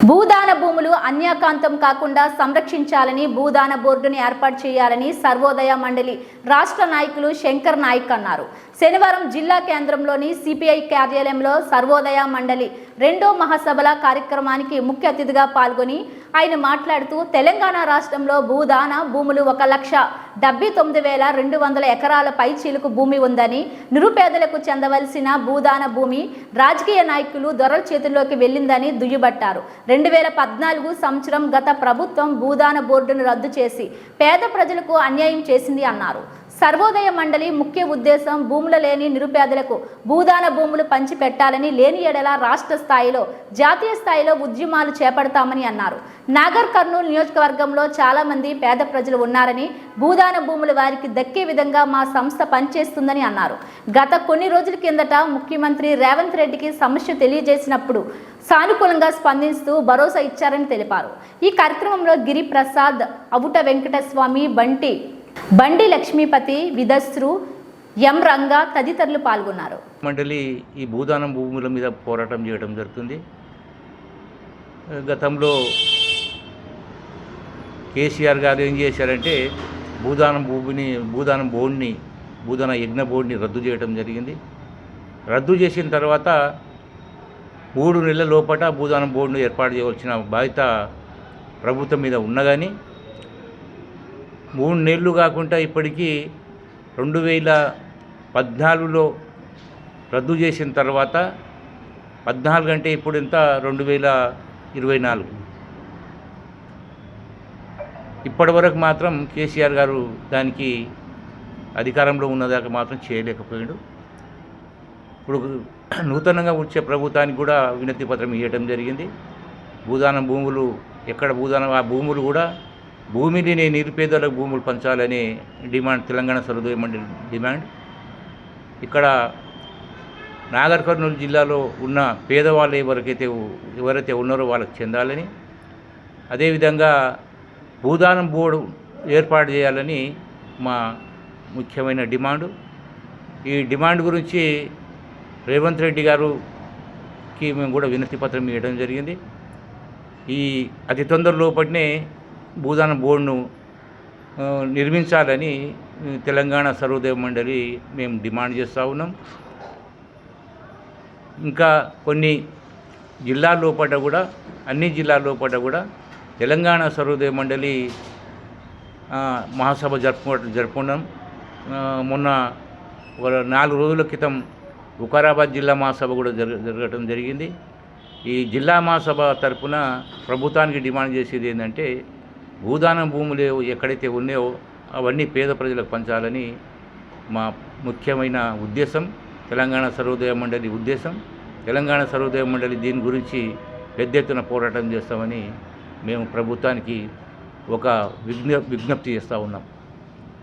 భూదాన భూములు అన్యాకాంతం కాకుండా సంరక్షించాలని భూదాన బోర్డుని ఏర్పాటు చేయాలని సర్వోదయ మండలి రాష్ట్ర నాయకులు శంకర్ నాయక్ అన్నారు. శనివారం జిల్లా కేంద్రంలోని సిపిఐ కార్యాలయంలో సర్వోదయ మండలి రెండో మహాసభల కార్యక్రమానికి ముఖ్య అతిథిగా పాల్గొని ఆయన మాట్లాడుతూ తెలంగాణ రాష్ట్రంలో భూదాన భూములు ఒక లక్ష డెబ్బై తొమ్మిది వేల రెండు వందల ఎకరాల పైచీలకు భూమి ఉందని నిరుపేదలకు చెందవలసిన భూదాన భూమి రాజకీయ నాయకులు దొరల చేతుల్లోకి వెళ్ళిందని దుయ్యబట్టారు. రెండు వేల పద్నాలుగు సంవత్సరం గత ప్రభుత్వం భూదాన బోర్డును రద్దు చేసి పేద ప్రజలకు అన్యాయం చేసింది అన్నారు. సర్వోదయ మండలి ముఖ్య ఉద్దేశం భూముల లేని నిరుపేదలకు భూదాన భూములు పంచిపెట్టాలని లేని ఎడల రాష్ట్ర స్థాయిలో జాతీయ స్థాయిలో ఉద్యమాలు చేపడతామని అన్నారు. నాగర్ కర్నూలు నియోజకవర్గంలో చాలామంది పేద ప్రజలు ఉన్నారని భూదాన భూములు వారికి దక్కే విధంగా మా సంస్థ పనిచేస్తుందని అన్నారు. గత కొన్ని రోజుల కిందట ముఖ్యమంత్రి రేవంత్ రెడ్డికి సమస్య తెలియజేసినప్పుడు సానుకూలంగా స్పందిస్తూ భరోసా ఇచ్చారని తెలిపారు. ఈ కార్యక్రమంలో గిరి ప్రసాద్ అవుట వెంకటస్వామి బంటి బండి లక్ష్మీపతి విదస్రు ఎం రంగా తదితరులు పాల్గొన్నారు. మండలి ఈ భూదానం భూముల మీద పోరాటం చేయడం జరుగుతుంది. గతంలో కేసీఆర్ గారు ఏం చేశారంటే భూదానం భూమిని భూదానం బోర్డుని భూదాన యజ్ఞ బోర్డుని రద్దు చేయడం జరిగింది. రద్దు చేసిన తర్వాత మూడు నెలల లోపట భూదానం బోర్డును ఏర్పాటు చేయవలసిన బాధ్యత ప్రభుత్వం మీద ఉన్న కానీ మూడు నెలలు కాకుండా ఇప్పటికీ రెండు వేల పద్నాలుగులో రద్దు చేసిన తర్వాత పద్నాలుగు అంటే ఇప్పుడు ఎంత? రెండు వేల ఇరవై నాలుగు. ఇప్పటి వరకు మాత్రం కేసీఆర్ గారు దానికి అధికారంలో ఉన్నదాకా మాత్రం చేయలేకపోయాడు. ఇప్పుడు నూతనంగా వచ్చే ప్రభుత్వానికి కూడా వినతి పత్రం ఇవ్వడం జరిగింది. భూదానం భూములు ఎక్కడ భూదానం ఆ భూములు కూడా భూమిని నిరుపేదలకు భూములు పంచాలని డిమాండ్ తెలంగాణ సర్వోదయ డిమాండ్? ఇక్కడ నాగర్ కర్నూలు జిల్లాలో ఉన్న పేదవాళ్ళు ఎవరికైతే ఎవరైతే ఉన్నారో వాళ్ళకి చెందాలని అదేవిధంగా భూదానం బోర్డు ఏర్పాటు చేయాలని మా ముఖ్యమైన డిమాండు. ఈ డిమాండ్ గురించి రేవంత్ రెడ్డి గారుకి మేము కూడా వినతి పత్రం ఇవ్వడం జరిగింది. ఈ అతి తొందరలోపటినే భూదాన బోర్డును నిర్మించాలని తెలంగాణ సర్వోదయ మండలి మేము డిమాండ్ చేస్తూ ఉన్నాం. ఇంకా కొన్ని జిల్లాల్లో లోపల కూడా అన్ని జిల్లాల్లో లోపల కూడా తెలంగాణ సర్వోదయ మండలి మహాసభ జరుపుకోవడం జరుపుకున్నాం. మొన్న ఒక నాలుగు రోజుల క్రితం వికారాబాద్ జిల్లా మహాసభ కూడా జరగ జరగటం జరిగింది. ఈ జిల్లా మహాసభ తరఫున ప్రభుత్వానికి డిమాండ్ చేసేది ఏంటంటే భూదానం భూములు ఎక్కడైతే ఉన్నాయో అవన్నీ పేద ప్రజలకు పంచాలని మా ముఖ్యమైన ఉద్దేశం. తెలంగాణ సర్వోదయ మండలి ఉద్దేశం. తెలంగాణ సర్వోదయ మండలి దీని గురించి పెద్ద ఎత్తున పోరాటం చేస్తామని మేము ప్రభుత్వానికి ఒక విజ్ఞ విజ్ఞప్తి చేస్తూ ఉన్నాం.